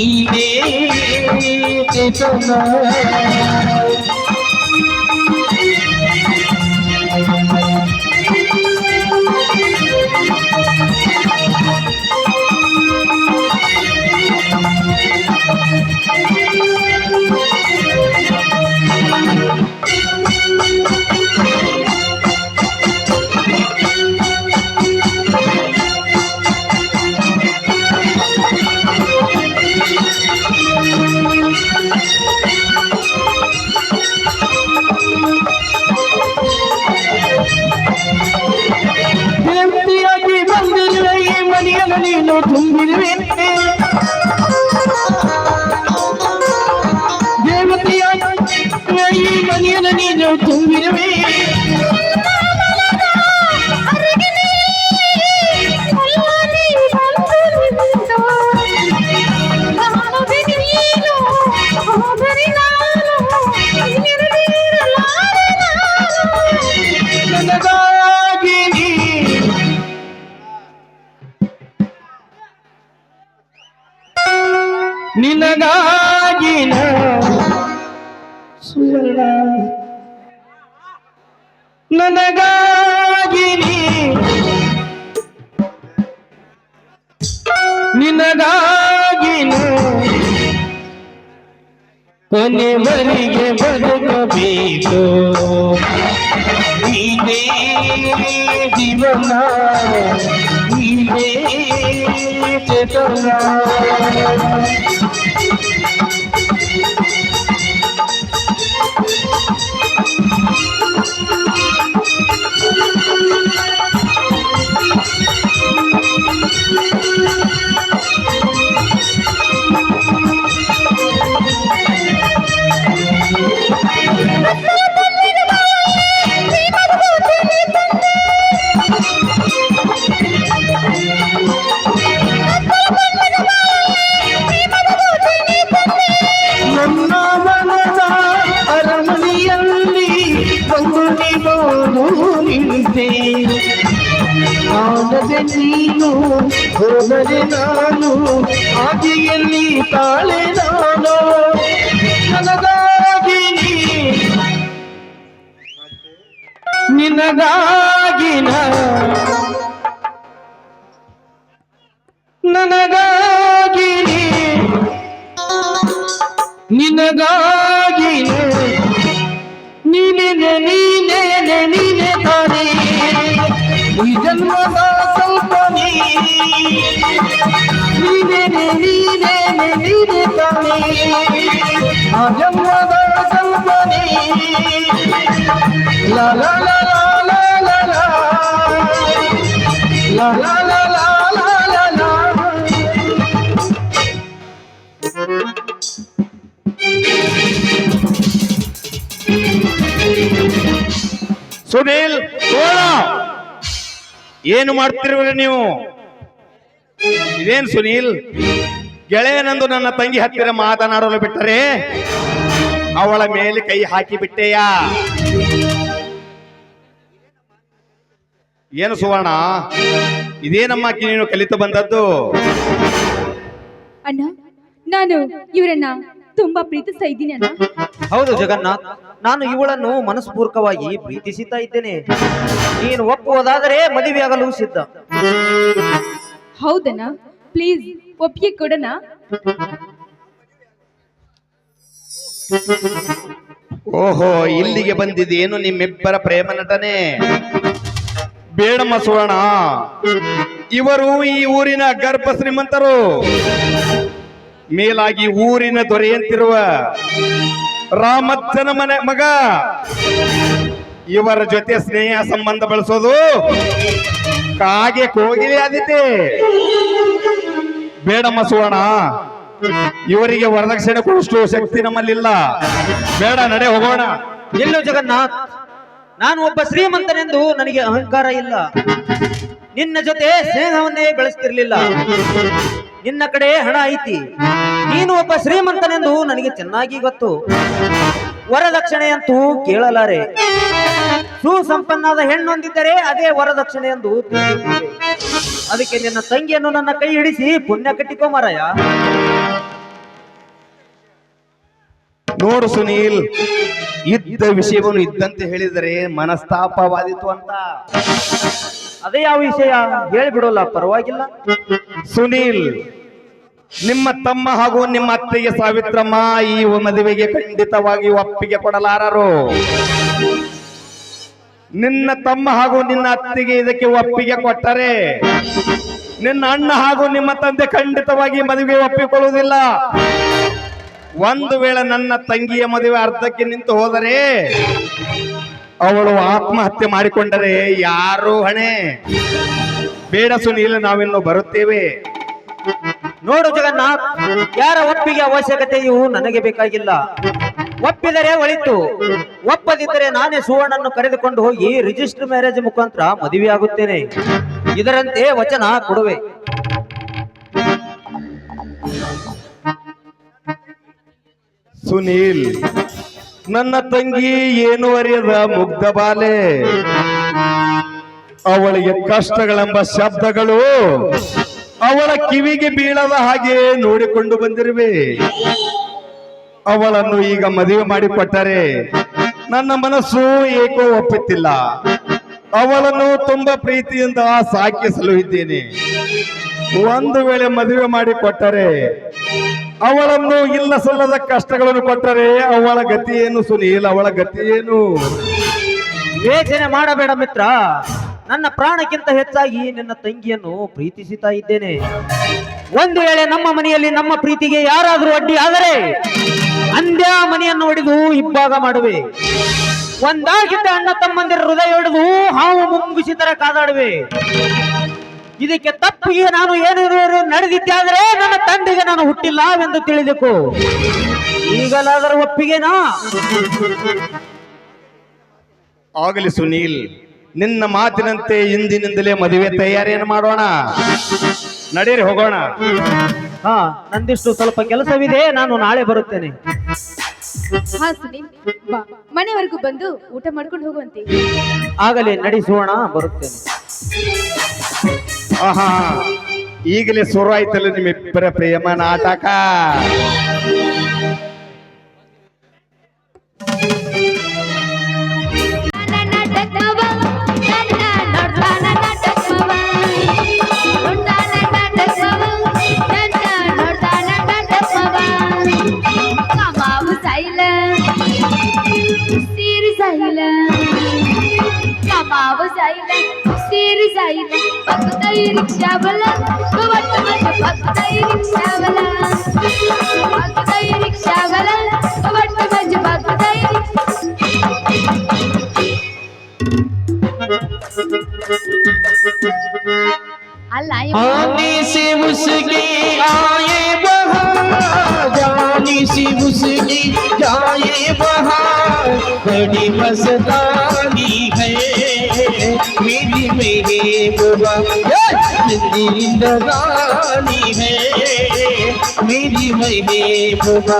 నీవే చేతనా ಸುವರ್ಣಾಗಿನ ಸುವರ್ಣ. ನನಗಾಗಿನಿ. ನಿನಗಾಗಿನ ಕೊನೆ ಮರಿಗೆ ಬದುಕಬೇಕು. ಇದೇ ಜೀವನ চেতনা ಹೋದರೆ ನಾನು ಆಗಿಯಲ್ಲಿ ತಾಳೆ ನಾನು. ನನಗಾಗಿ ನಿನಗಾಗಿ ನನಗಾಗಿ ನಿನಗಾಗಿ ನೀನೆ ನೀನೆ ನೀನೆ ತಾನೇ. ಈ ಜನ್ಮದ ಸುನೀಲ್ ಏನು ಮಾಡ್ತಿರ್ವ್ರಿ ನೀವು? ಇದೇನ್ ಸುನೀಲ್? ಗೆಳೆಯನಂದು ನನ್ನ ತಂಗಿ ಹತ್ತಿರ ಮಾತನಾಡಲು ಬಿಟ್ಟರೆ ಅವಳ ಮೇಲೆ ಕೈ ಹಾಕಿ ಬಿಟ್ಟೆಯಾ? ಏನು ಸುವರ್ಣ? ಇದೇನಮ್ಮ ಅಕ್ಕಿ ನೀನು ಕಲಿತು ಬಂದದ್ದು? ಅಣ್ಣ ನಾನು ಇವರನ್ನ ತುಂಬಾ ಪ್ರೀತಿಸ್ತಾ ಇದ್ದೀನಿ ಅಣ್ಣ. ಹೌದು ಜಗನ್ನಾಥ್ ನಾನು ಇವಳನ್ನು ಮನಸ್ಪೂರ್ವಕವಾಗಿ ಪ್ರೀತಿಸುತ್ತಾ ಇದ್ದೇನೆ. ನೀನು ಒಪ್ಪುವುದಾದರೆ ಮದುವೆಯಾಗಲು ಸಿದ್ಧ. ಹೌದಣ್ಣ ಪ್ಲೀಸ್ ಒಪ್ಪಿಗೆ ಕೊಡೋಣ ಓಹೋ ಇಲ್ಲಿಗೆ ಬಂದಿದ್ದೇನು ನಿಮ್ಮಿಬ್ಬರ ಪ್ರೇಮ ನಟನೆ ಬೇಡಮ್ಮ ಸುವರ್ಣ ಇವರು ಈ ಊರಿನ ಗರ್ಭ ಶ್ರೀಮಂತರು. ಮೇಲಾಗಿ ಊರಿನ ದೊರೆಯಂತಿರುವ ರಾಮಚ್ಚನ ಮನೆ ಮಗ. ಇವರ ಜೊತೆ ಸ್ನೇಹ ಸಂಬಂಧ ಬೆಳೆಸೋದು. ಕಾಗೆ ಕೋಗಿಲೆ ಆದಿತಿ. ಬೇಡಮ್ಮ ಸುವರ್ಣ ಇವರಿಗೆ ವರದಕ್ಷಿಣೆ ಕೊಡಷ್ಟು ಶಕ್ತಿ ನಮ್ಮಲ್ಲಿಲ್ಲ. ಬೇಡ, ನಡೆ ಹೋಗೋಣ. ಎಲ್ಲೋ ಜಗನ್ನಾಥ್, ನಾನು ಒಬ್ಬ ಶ್ರೀಮಂತನೆಂದು ನನಗೆ ಅಹಂಕಾರ ಇಲ್ಲ. ನಿನ್ನ ಜೊತೆ ಸ್ನೇಹವನ್ನೇ ಬೆಳೆಸ್ತಿರ್ಲಿಲ್ಲ. ನಿನ್ನ ಕಡೆ ಹಣ ಐತಿ. ನೀನು ಒಬ್ಬ ಶ್ರೀಮಂತನೆಂದು ನನಗೆ ಚೆನ್ನಾಗಿ ಗೊತ್ತು. ವರದಕ್ಷಿಣೆ ಅಂತೂ ಕೇಳಲಾರೆ. ಸುಸಂಪನ್ನಾದ ಹೆಣ್ಣೊಂದಿದ್ದರೆ ಅದೇ ವರದಕ್ಷಿಣೆ ಎಂದು. ಅದಕ್ಕೆ ನಿನ್ನ ತಂಗಿಯನ್ನು ನನ್ನ ಕೈ ಹಿಡಿಸಿ ಪುಣ್ಯ ಕಟ್ಟಿಕೋ ಮಾರಾಯ. ನೋಡು ಸುನೀಲ್ ಇದ್ದ ವಿಷಯವನ್ನು ಇದ್ದಂತೆ ಹೇಳಿದರೆ ಮನಸ್ತಾಪವಾದಿತು ಅಂತ. ಅದೇ ಯಾವ ವಿಷಯ ಹೇಳಿಬಿಡೋಲ್ಲ ಪರವಾಗಿಲ್ಲ. ಸುನೀಲ್ ನಿಮ್ಮ ತಮ್ಮ ಹಾಗೂ ನಿಮ್ಮ ಅತ್ತೆಗೆ ಸಾವಿತ್ರಮ್ಮ ಈ ಮದುವೆಗೆ ಖಂಡಿತವಾಗಿ ಒಪ್ಪಿಗೆ ಕೊಡಲಾರರು. ನಿನ್ನ ತಮ್ಮ ಹಾಗೂ ನಿನ್ನ ಅತ್ತಿಗೆ ಇದಕ್ಕೆ ಒಪ್ಪಿಗೆ ಕೊಟ್ಟರೆ, ನಿನ್ನ ಅಣ್ಣ ಹಾಗೂ ನಿಮ್ಮ ತಂದೆ ಖಂಡಿತವಾಗಿ ಮದುವೆ ಒಪ್ಪಿಕೊಳ್ಳುವುದಿಲ್ಲ. ಒಂದು ವೇಳೆ ನನ್ನ ತಂಗಿಯ ಮದುವೆ ಅರ್ಧಕ್ಕೆ ನಿಂತು ಹೋದರೆ, ಅವಳು ಆತ್ಮಹತ್ಯೆ ಮಾಡಿಕೊಂಡರೆ ಯಾರು ಹಣೆ? ಬೇಡ ಸುನೀಲ, ನಾವಿನ್ನು ಬರುತ್ತೇವೆ. ನೋಡು ಜಗನ್ನಾಥ್, ಯಾರ ಒಪ್ಪಿಗೆ ಅವಶ್ಯಕತೆಯು ನನಗೆ ಬೇಕಾಗಿಲ್ಲ. ಒಪ್ಪಿದರೆ ಒಳಿತು. ಒಪ್ಪದಿದ್ದರೆ ನಾನೇ ಸುವರ್ಣನ್ನು ಕರೆದುಕೊಂಡು ಹೋಗಿ ರಿಜಿಸ್ಟರ್ ಮ್ಯಾರೇಜ್ ಮುಖಾಂತರ ಮದುವೆಯಾಗುತ್ತೇನೆ ಇದರಂತೆ ವಚನ ಕೊಡುವೆ. ಸುನೀಲ್, ನನ್ನ ತಂಗಿ ಏನು ಅರಿಯದ ಮುಗ್ಧ ಬಾಲೆ? ಅವಳಿಗೆ ಕಷ್ಟಗಳೆಂಬ ಶಬ್ದಗಳು ಅವಳ ಕಿವಿಗೆ ಬೀಳದ ಹಾಗೆ ನೋಡಿಕೊಂಡು ಬಂದಿರುವೆ. ಅವಳನ್ನು ಈಗ ಮದುವೆ ಮಾಡಿಕೊಟ್ಟರೆ ನನ್ನ ಮನಸ್ಸು ಏಕೋ ಒಪ್ಪುತ್ತಿಲ್ಲ. ಅವಳನ್ನು ತುಂಬಾ ಪ್ರೀತಿಯಿಂದ ಸಾಕಿಸಲು ಇದ್ದೇನೆ. ಒಂದು ವೇಳೆ ಮದುವೆ ಮಾಡಿಕೊಟ್ಟರೆ ಅವಳನ್ನು ಇಲ್ಲ ಸಲ್ಲದ ಕಷ್ಟಗಳನ್ನು ಕೊಟ್ಟರೆ ಅವಳ ಗತಿ ಏನು ಸುನೀಲ್, ಅವಳ ಗತಿ ಏನು ಯೋಚನೆ ಮಾಡಬೇಡ ಮಿತ್ರ. ನನ್ನ ಪ್ರಾಣಕ್ಕಿಂತ ಹೆಚ್ಚಾಗಿ ನಿನ್ನ ತಂಗಿಯನ್ನು ಪ್ರೀತಿಸುತ್ತಾ ಇದ್ದೇನೆ. ಒಂದು ವೇಳೆ ನಮ್ಮ ಮನೆಯಲ್ಲಿ ನಮ್ಮ ಪ್ರೀತಿಗೆ ಯಾರಾದರೂ ಅಡ್ಡಿ ಆದರೆ ಅಂದ್ಯ ಮನೆಯನ್ನು ಹೊಡೆದು ಇಬ್ಬಾಗ ಮಾಡುವೆ. ಒಂದಾಗಿದ್ದ ಅಣ್ಣ ತಮ್ಮಂದಿರ ಹೃದಯ ಹೊಡೆದು ಹಾವು ಮುಂಗುಸಿ ತರ ಕಾದಾಡುವೆ. ಇದಕ್ಕೆ ತಪ್ಪಿಗೆ ನಾನು ಏನೇನು ನಡೆದಿದ್ದಾದರೆ ನನ್ನ ತಂದೆಗೆ ನಾನು ಹುಟ್ಟಿಲ್ಲವೆಂದು ತಿಳಿದೆಕು. ಈಗಲಾದರೂ ಒಪ್ಪಿಗೆನಾ? ಆಗಲಿ ಸುನೀಲ್ ನಿನ್ನ ಮಾತಿನಂತೆ ಇಂದಿನಿಂದಲೇ ಮದುವೆ ತಯಾರಿಯನ್ನು ಮಾಡೋಣ. ನಡೀರಿ ಹೋಗೋಣ. ಹಾ ನಂದಿಷ್ಟು ಸ್ವಲ್ಪ ಕೆಲಸವಿದೆ ನಾನು ನಾಳೆ ಬರುತ್ತೇನೆ. ಹಾ ಸುನೀಲ್ ಬಾ. ಮನೆವರೆಗೂ ಬಂದು ಊಟ ಮಾಡ್ಕೊಂಡು ಹೋಗುವಂತೆ. ಆಗಲೇ ನಡೆಸೋಣ ಬರುತ್ತೇನೆ. ಆಹಾ ಈಗಲೇ ಶುರು ಆಯ್ತಲ್ಲ ನಿಮ್ಮಿಬ್ಬರ ಪ್ರೇಮ ನಾಟಕ. पाव जायला शेर जायला बघताई रिक्षावाला वाट माझ्या बघताई रिक्षावाला बघताई रिक्षावाला वाट माझ्या बघताई आनी सी उसके आए बहा जाने से उसके जाए बहा बड़ी मस्ता महबूबा जिंदगानी है मेरी महबूबा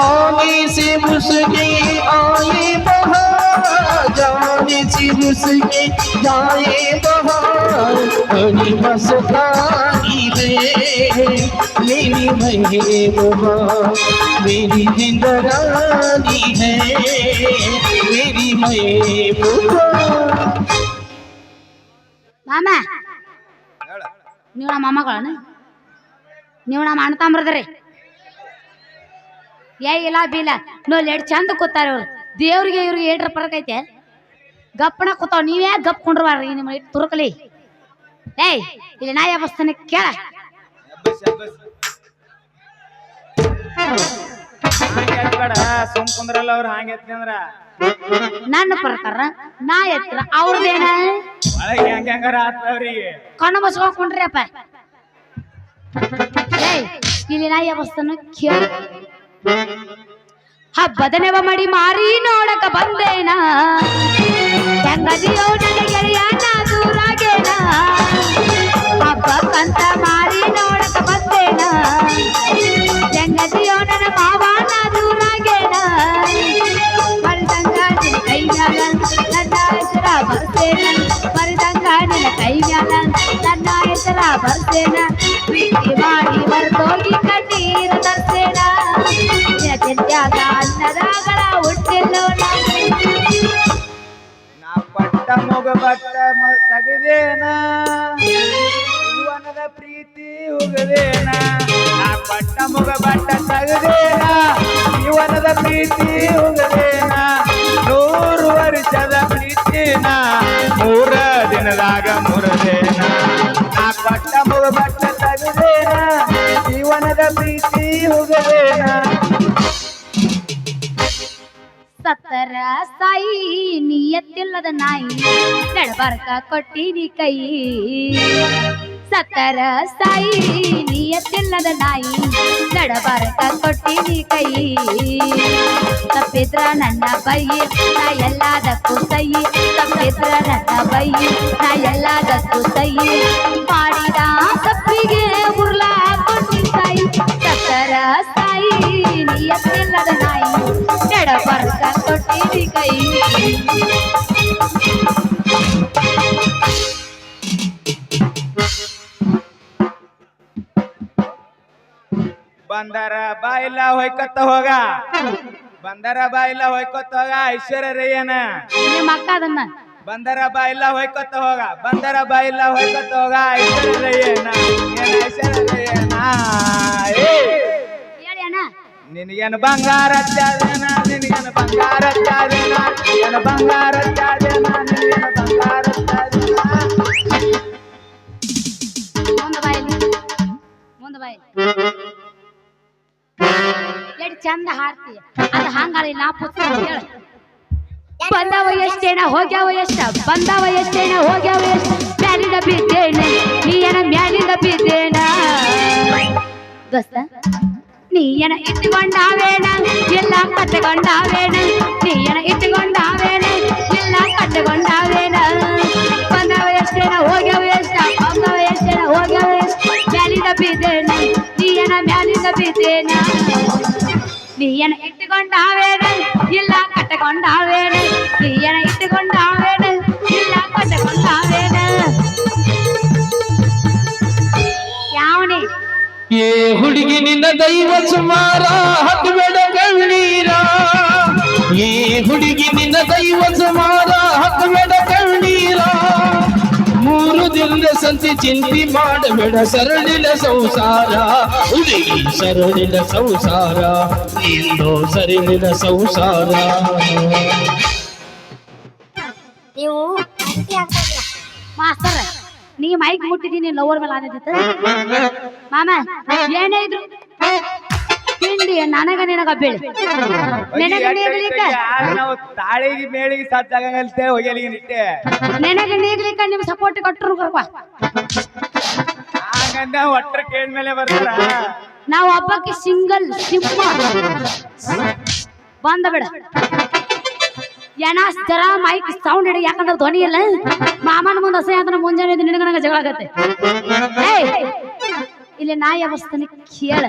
आने से उसके आए बहार जाने से उसके जाए बहार बड़ी मस्तानी है मेरी महबूबा मेरी जिंदगानी है मेरी महबूबा ಮಾಮ ನೀವು ನಮ್ಮ ಮೊಮ್ಮಗಳನ ನೀವು ನಮ್ಮ ಅಣ್ಣ ತಮ್ಮರದ್ರಿ? ಏ ಇಲ್ಲ ಬೀಲ. ನೋಡಿ ಎಷ್ಟು ಚಂದ ಕೂತಾರ ಇವ್ರು. ದೇವ್ರಿಗೆ ಇವ್ರಿಗೆ ಏಟ್ರ ಪರಕ್ ಐತೆ. ಕೂತಾವ್ ಕೂತಾವ. ನೀವೇ ಗಪ್ ಕೊಂಡ್ರಬಾರ್ರಿ ನಿಮ್ಮ ಇಟ್ಟು ತುರುಕಲಿ. ಏಯ್ ಇಲ್ಲಿ ನಾ ಯಾವಸ್ತಾನೆ ಕೇಳ. ಸುಮ್ ಕುಂದ್ರಲ್ಲ ಅವ್ರು ಹಾಗೆ ಅಂದ್ರ. ನನ್ನ ಪ್ರಕಾರ ನಾ ಎತ್ತರ ಅವ್ರದೇನ ಒಳಗೆ ಹೆಂಗ ಹೆಂಗಾರ ಕಣ್ಣು ಮುಚ್ಕೊಂಡ್ರಿ ಅಪ್ಪ ಇಲ್ಲಿ ನಾ ಯಾವಸ್ತನ ಕೇಳ. ಹಬ್ಬದ ನೆವ ಮಾಡಿ ಮಾರಿ ನೋಡಕ ಬಂದೇನ? ಹೆಂಗದಿಯೋ ಗೆಳೆಯ ನಾ ದೂರಾಗೇನ? ಬರ್ತೇನ ಪ್ರೀತಿ ಮಾಡಿ ಬರ್ತೋಗಿ ಕಣ್ಣೀರ ತರ್ತೇನ ಚಿಂತ್ಯಾಗ ಅನ್ನದಾಗಳ ಹುಟ್ಟಿಲ್ಲೋ ನಾ ಪಟ್ಟ ಮುಗ ಬಟ್ಟ ತಗದೇನ. ಜೀವನದ ಪ್ರೀತಿ ಹೋಗದೇನ ನಾ ಪಟ್ಟ ಮುಗ ಬಟ್ಟ ತಗದೇನ. ಜೀವನದ ಪ್ರೀತಿ ಹೋಗದೇನ ಸತ್ತರ ಸಾಯಿ ನಿಯತ್ತಿಲ್ಲದ ನಾಯಿ ನಡಬಾರ್ಕ ಕೊಟ್ಟಿನಿ ಕೈ. ಸತ್ತರ ಸಾಯಿ ನಿಯತ್ತಿಲ್ಲದ ನಾಯಿ ನಡಬಾರಕ ಕೊಟ್ಟಿನಿ ಕೈ. ತಪ್ಪಿದ್ರ ನನ್ನ ಬೈ, ನಾ ಎಲ್ಲದಕ್ಕೂ ಸೈ. ತಪ್ಪಿದ್ರ ನನ್ನ ಬೈ, ನಾ ಎಲ್ಲದಕ್ಕೂ ಸೈ. ಮಾಡಿದ ತಪ್ಪಿಗೆ ಸಾಯಿ ನಿಯತ್ತಿಲ್ಲದ ನಾಯಿ ಕೈ. ಬಂದರ ಬಾಯಿಲ್ಲ ಹೊಯ್ಕೊತ ಹೋಗ. ಬಂದರ ಬಾಯಿಲ್ಲ ಹೊಯ್ಕೊತ ಹೋಗ ಐಶ್ವರ್ಯ ರಯ್ಯನ ನಿಮ್ಮ ಅಕ್ಕ ಅದನ್ನ. ಬಂದರ ಬಾಯಿಲ್ಲ ಹೊಯ್ಕೊತ ಹೋಗ. ಬಂದರ ಬಾಯಿಲ್ಲ ಹೊಯ್ಕೊತ ಹೋಗ ಐಶ್ವರ್ಯ ಏನ? ಐಶ್ವರ್ಯ ರಯ್ಯನ ಏ! ಹೇಳಿ ಅಣ್ಣ ನಿನಗೇನು ಬಂಗಾರ ಚಾದೇನ ನಿನಗೇನು ಬಂಗಾರ ಚಾದೇನ ಏನ ಬಂಗಾರ ಚಾದೇನ ನಿನಗೇನು ಬಂಗಾರ ಎಡ್ ಚಂದ ಹಾರ್ತಿ. ಅದು ಹಂಗಾರಿ ನಾ ಪುತ್ರ ಹೇಳ. ಬಂದವ ಎಷ್ಟೇನ ಹೋಗ್ಯಾವ ಎಷ್ಟ? ಬಂದವ ಎಷ್ಟೇನ ಹೋಗ್ಯಾವ ಎಷ್ಟ? ಮ್ಯಾಲಿಂದ ಬಿದ್ದೇನೆ ನೀ ಏನ ಮ್ಯಾಲಿಂದ ಬಿದ್ದೇನ? ದೋಸ್ತ ನೀ ಏನ ಇಟ್ಟುಕೊಂಡಾವೇನ ಎಲ್ಲ ಕಟ್ಟಕೊಂಡಾವೇನ ನೀ ಏನ ಇಟ್ಟುಕೊಂಡಾವೇನ ಎಲ್ಲ ಕಟ್ಟಕೊಂಡಾವೇನ ಬಂದವ ಎಷ್ಟೇನ ಹೋಗ್ಯಾವ ಎಷ್ಟ ಬಂದವ ಎಷ್ಟೇನ ಹೋಗ್ಯಾವ ಎಷ್ಟ ಮ್ಯಾಲಿಂದ ಬಿದ್ದೇನ ನೀ ಏನ ಮ್ಯಾಲಿಂದ ಬಿದ್ದೇನ ನೀ ಏನ ಇಟ್ಟುಕೊಂಡಾವೇನ ಇಲ್ಲ ಕಟ್ಟಕೊಂಡಾವೇನ ನೀ ಏನ ಇಟ್ಟುಕೊಂಡಾವೇನ ಇಲ್ಲ ಕಟ್ಟಕೊಂಡಾವೇನ ಯಾವನೇ ಏ ಹುಡುಗಿ, ನಿನ್ನ ದೈವ ಸುಮಾರ ಹತ್ತಬೇಡ ಕಣ್ಣೀರ ಏ ಹುಡುಗಿ, ನಿನ್ನ ದೈವ ಸುಮಾರ ಹತ್ತಬೇಡ ಕಣ್ಣೀರ ಮೂರು ದಿನದ ಸಂತಿ ಚಿಂತಿ ಮಾಡಬೇಡ, ಸರಳಿನ ಸಂಸಾರ. ಹುಡುಗಿ, ಸರಳಿನ ಸಂಸಾರ. ಇಲ್ಲೋ ಸರಳಿನ ಸಂಸಾರ. ನೀ ಮೈಕ್ ಮುಟ್ಟಿದೀನಿ ಲವರ್ ಮೇಲೆ ಆನದಿತ್ತ ಮಾಮ ಏನೇ ಇದ್ರು? ತಿಂಡಿ ನನಗ ನಿನಗ ಬೀಳಿ ನಿನಗ ನೀಗ್ಲಿಕ್ಕ? ನಾವು ತಾಳಿಗೆ ಮೇಳಿಗೆ ಸಜ್ಜಾಗಂಗಲ್ತೆ ಹೋಗ್ಯಲಿಗೆ ನಿಟ್ಟೆ. ನಿನಗ ನೀಗ್ಲಿಕ್ಕ ನಿಮ್ ಸಪೋರ್ಟ್ ಕೊಟ್ಟರು ಹಂಗಂದ ಬರ್ತಾರ. ನಾವು ಹಬ್ಬಕ್ಕೆ ಸಿಂಗಲ್ ಸಿಂಹ ಬಂದ ಬಿಡ. ಏನಾಸ್ ಜರ ಮೈಕ್ ಸೌಂಡ್ ಹಿಡಿ ಯಾಕಂದ್ರೆ ಧ್ವನಿ ಇಲ್ಲ? ಮಾಮನ ಮುಂದೆ ಅಸಹ್ಯ ಅಂದ್ರೆ ಮುಂಜಾನೆ ಎದ್ದು ನಿನಗ ನನಗ ಜಗಳ ಆಗತ್ತೆ. ಇಲ್ಲಿ ನಾಯಿ ಅವಸ್ಥಾನೆ ಕೇಳ.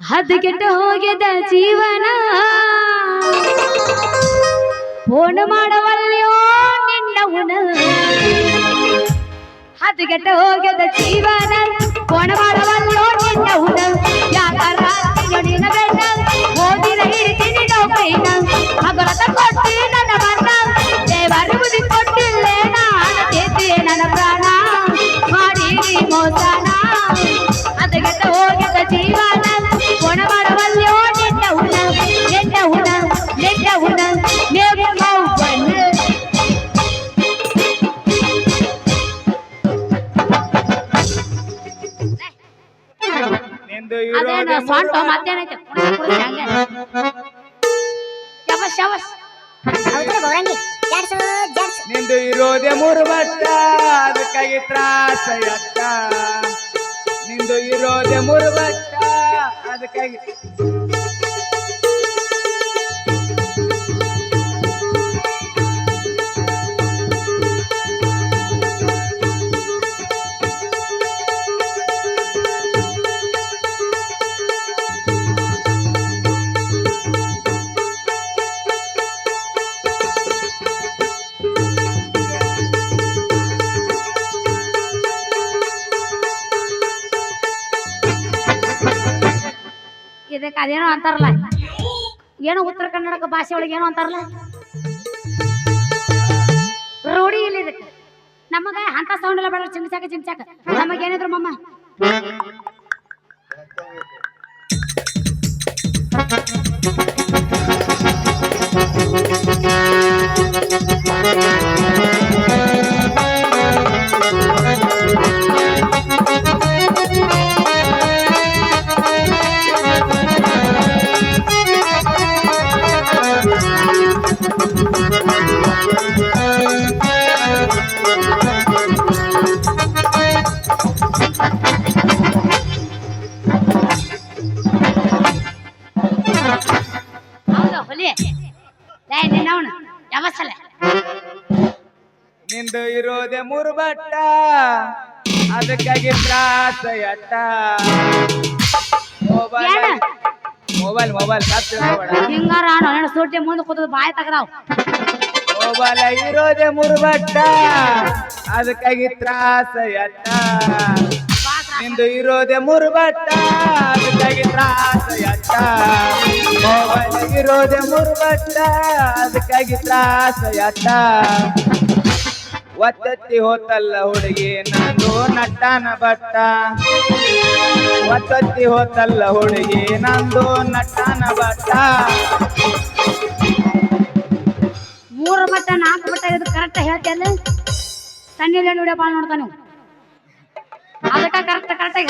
ಹದಗೆಟ್ಟು ಹೋಗಿದ ಜೀವನ. ಫೋನ್ ಮಾಡವಲ್ಯೋ ನಿನ್ನವನ ಹದಗೆಟ್ಟ ಹೋಗದ ಜೀವನ. ಫೋನ್ ಮಾಡವಲ್ಲೋ ನಿನ್ನ ಹುಡ ಯಾಕಾರ ನಿನ್ನ ಬೆಣ್ಣ ಕೊಟ್ಟಿ ನನ್ನ ಮನ್ನ ದೇವರ ಬುದ್ಧಿ ಕೊಟ್ಟಿಲ್ಲೇ ನಾನು ತೇತಿ ನನ್ನ ಪ್ರಾಣ ಮಾಡಿರಿ ಮೋಸನ ಹದಗೆಟ್ಟ ಹೋಗದ ಜೀವನ ನಿಂದು ಇರೋದೆ ಮುರುಬಟ್ಟ ಅದಕ್ಕಾಗಿ ಅಂತಾರಲ್ಲ? ಏನೋ ಉತ್ತರ ಕನ್ನಡಕ ಭಾಷೆ ಒಳಗೆ ಏನೋ ಅಂತಾರಲ್ಲ? ರೂಢಿ ಇಲ್ಲ ಇದಕ್ಕೆ. ನಮಗ ಅಂತ ಸೌಂಡ್ ಎಲ್ಲ ಬೇಡ ಚಿಂಚಾಕ ಚಿಂಚಾಕ ನಮಗೇನಿದ್ರು ಮಮ್ಮ? ಹೌದು ಮೂರು ಬಟ್ಟ ಅದಕ್ಕಾಗಿ ತ್ರಾಸ ಎಟ್ಟ ಮೊಬೈಲ್ ಮೊಬೈಲ್ ಮೊಬೈಲ್ ಹಿಂಗಾರ ನಾನು ಸೂಟಿ ಮುಂದೆ ಕೂತ ಬಾಯಿ ತಗದಾವ್ ಮೊಬೈಲ್ ಇರೋದೆ ಮೂರು ಬಟ್ಟ ಅದಕ್ಕಾಗಿ ತ್ರಾಸ ಎಟ್ಟ ನಿಂದು ಇರೋದೆ ಮೂರು ಬಟ್ಟ ಅದಕ್ಕಾಗಿ ತ್ರಾಸ ಎಟ್ಟ ಮೊಬೈಲ್ ಇರೋದೆ ಮೂರು ಬಟ್ಟ ಅದಕ್ಕಾಗಿ ತ್ರಾಸ ಎಟ್ಟ ಒತ್ತತ್ತಿ ಹೋತಲ್ಲ ಹುಡುಗಿ, ನಾನು ನಟ್ಟನ ಬಟ್ಟ ಒತ್ತತ್ತಿ ಹೋತಲ್ಲ ಹುಡುಗಿ, ನಂದು ನಟ್ಟನ ಬಟ್ಟ ಮೂರು ಮಟ್ಟ, ನಾಲ್ಕು ಮಟ್ಟ ಇದು ಕರೆಕ್ಟ್ ಹೇಳ್ತಿಯಲ್ಲ ಸಣ್ಣ ವಿಡಿಯೋ ಬಾಳ್ ನೋಡ್ತಾನೆ ಅದಕ್ಕೆ ಕರೆಕ್ಟ್ ಕರೆಕ್ಟಾಗಿ